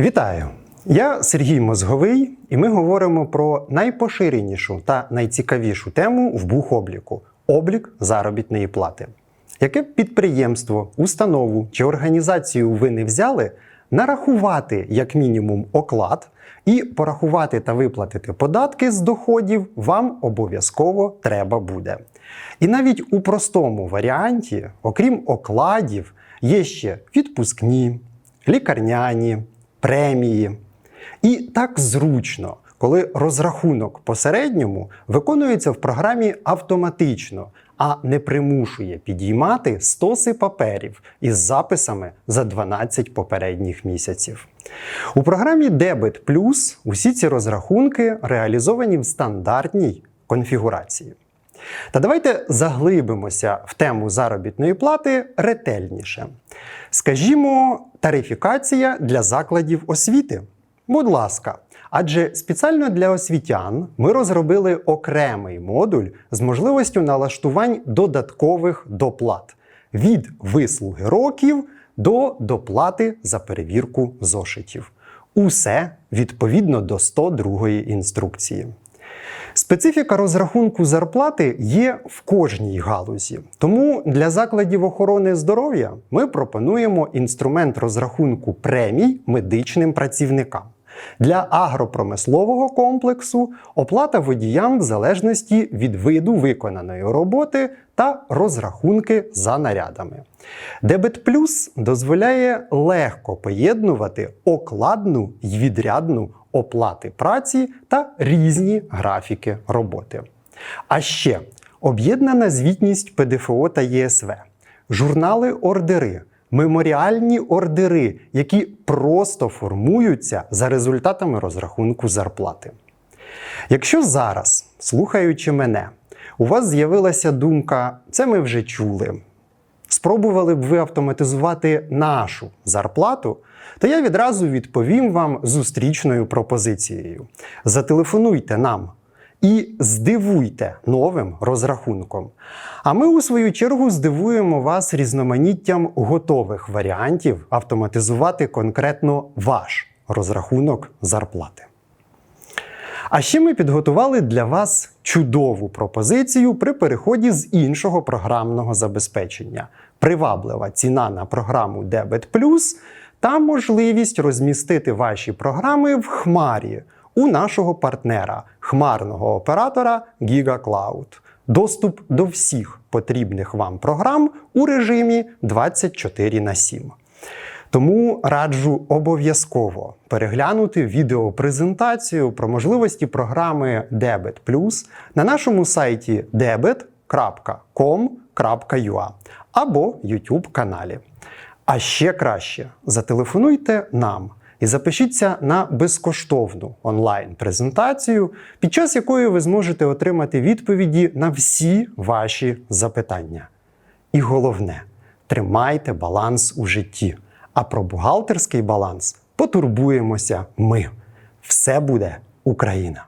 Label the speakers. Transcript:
Speaker 1: Вітаю! Я Сергій Мозговий, і ми говоримо про найпоширенішу та найцікавішу тему в бухобліку облік заробітної плати. Яке підприємство, установу чи організацію ви не взяли, нарахувати як мінімум оклад і порахувати та виплатити податки з доходів вам обов'язково треба буде. І навіть у простому варіанті, окрім окладів, є ще відпускні, лікарняні, премії. І так зручно, коли розрахунок по середньому виконується в програмі автоматично, а не примушує підіймати стоси паперів із записами за 12 попередніх місяців. У програмі Debit Plus усі ці розрахунки реалізовані в стандартній конфігурації. Та давайте заглибимося в тему заробітної плати ретельніше. Скажімо, тарифікація для закладів освіти. Будь ласка, адже спеціально для освітян ми розробили окремий модуль з можливістю налаштувань додаткових доплат від вислуги років до доплати за перевірку зошитів. Усе відповідно до 102 інструкції. Специфіка розрахунку зарплати є в кожній галузі. Тому для закладів охорони здоров'я ми пропонуємо інструмент розрахунку премій медичним працівникам. Для агропромислового комплексу оплата водіям в залежності від виду виконаної роботи та розрахунки за нарядами. Дебет Плюс дозволяє легко поєднувати окладну й відрядну оплати праці та різні графіки роботи. А ще об'єднана звітність ПДФО та ЄСВ, журнали ордери, меморіальні ордери, які просто формуються за результатами розрахунку зарплати. Якщо зараз, слухаючи мене, у вас з'явилася думка, це ми вже чули. Спробували б ви автоматизувати нашу зарплату, то я відразу відповім вам зустрічною пропозицією. Зателефонуйте нам і здивуйте новим розрахунком. А ми, у свою чергу, здивуємо вас різноманіттям готових варіантів автоматизувати конкретно ваш розрахунок зарплати. А ще ми підготували для вас чудову пропозицію при переході з іншого програмного забезпечення. Приваблива ціна на програму Debit та можливість розмістити ваші програми в хмарі у нашого партнера, хмарного оператора GigaCloud. Доступ до всіх потрібних вам програм у режимі 24 на 7. Тому раджу обов'язково переглянути відеопрезентацію про можливості програми Debit Plus на нашому сайті debit.com.ua або YouTube каналі. А ще краще зателефонуйте нам і запишіться на безкоштовну онлайн-презентацію, під час якої ви зможете отримати відповіді на всі ваші запитання. І головне, тримайте баланс у житті. А про бухгалтерський баланс потурбуємося ми. Все буде Україна!